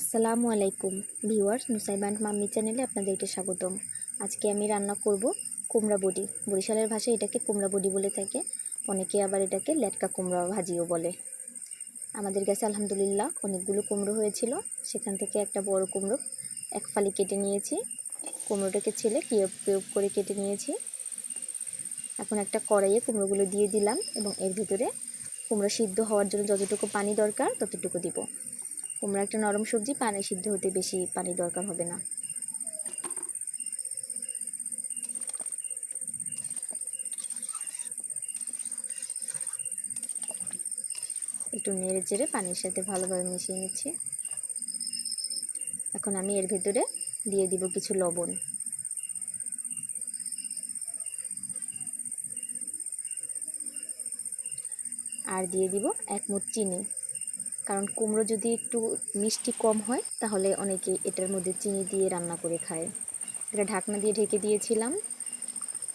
আসসালামু আলাইকুম viewers নুসাইবান্ড mummy চ্যানেলে আপনাদেরকে স্বাগতম। আজকে আমি রান্না করব কুমড়া বডি। বরিশালের ভাষায় এটাকে কুমড়া বডি বলে থাকে। অনেকে আবার এটাকে লেটকা কুমড়া ভাজিও বলে। আমাদের কাছে আলহামদুলিল্লাহ অনেকগুলো কুমড়ো হয়েছিল। সেখান থেকে একটা বড় কুমড়ো এক ফালি কেটে নিয়েছি। কুমড়োটাকে ছেলে কিয়ব কিয়ব করে কেটে নিয়েছি। এখন একটা কড়াইয়ে কুমড়োগুলো দিয়ে দিলাম এবং এর ভিতরে কুমড়ো সিদ্ধ হওয়ার জন্য যতটুকু পানি দরকার ততটুকু দিব। কুমড়া একটা নরম সবজি পানি সিদ্ধ হতে বেশি পানি দরকার হবে না। একটু নেড়ে চেড়ে পানির সাথে ভালোভাবে মিশিয়ে নিচ্ছি। এখন আমি এর ভেতরে দিয়ে দিব কিছু লবণ। আর দিয়ে দিব এক মুঠ চিনি। কারণ কুমড়ো যদি একটু মিষ্টি কম হয়, তাহলে অনেকে এটার মধ্যে চিনি দিয়ে রান্না করে খায়। এটা ঢাকনা দিয়ে ঢেকে দিয়েছিলাম।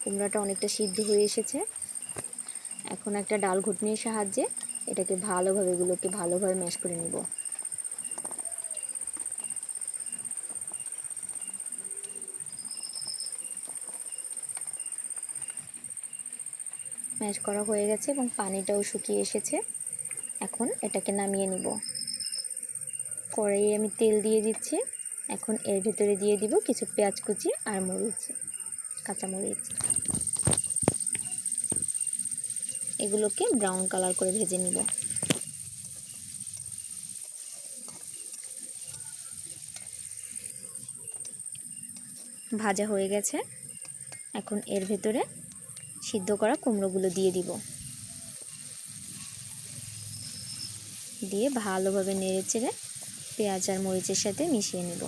কুমড়োটা অনেকটা সিদ্ধ হয়ে এসেছে। এখন একটা ডাল ঘুটনির সাহায্যে এটাকে ভালোভাবে এগুলোকে ভালোভাবে ম্যাশ করে নিব। ম্যাশ করা হয়ে গেছে এবং পানিটাও শুকিয়ে এসেছে। এখন এটাকে নামিয়ে নিব। কড়াইয়ে আমি তেল দিয়ে দিচ্ছি। এখন এর ভিতরে দিয়ে দিব কিছু পেঁয়াজ কুচি আর মরিচ, কাঁচা মরিচ। এগুলোকে ব্রাউন কালার করে ভেজে নিব। ভাজা হয়ে গেছে। এখন এর ভেতরে সিদ্ধ করা কুমড়োগুলো দিয়ে দিব। দিয়ে ভালোভাবে নেড়ে চেড়ে পেঁয়াজ আর মরিচের সাথে মিশিয়ে নেব।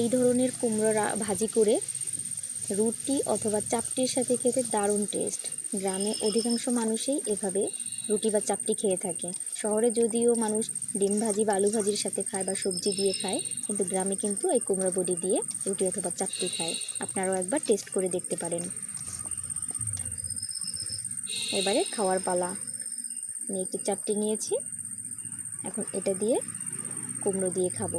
এই ধরনের কুমড়ো ভাজি করে রুটি অথবা চাপটির সাথে খেতে দারুণ টেস্ট গ্রামে অধিকাংশ মানুষই এভাবে রুটি বা চাপটি খেয়ে থাকে। শহরে যদিও মানুষ ডিম ভাজি বা আলু ভাজির সাথে খায় বা সবজি দিয়ে খায়, কিন্তু গ্রামে কিন্তু এই কুমড়ো বড়ি দিয়ে রুটি অথবা চাপটি খায়। আপনারাও একবার টেস্ট করে দেখতে পারেন। এবারে খাওয়ার পালা। আমি একটু চাপটি নিয়েছি। এখন এটা দিয়ে কুমড়ো দিয়ে খাব।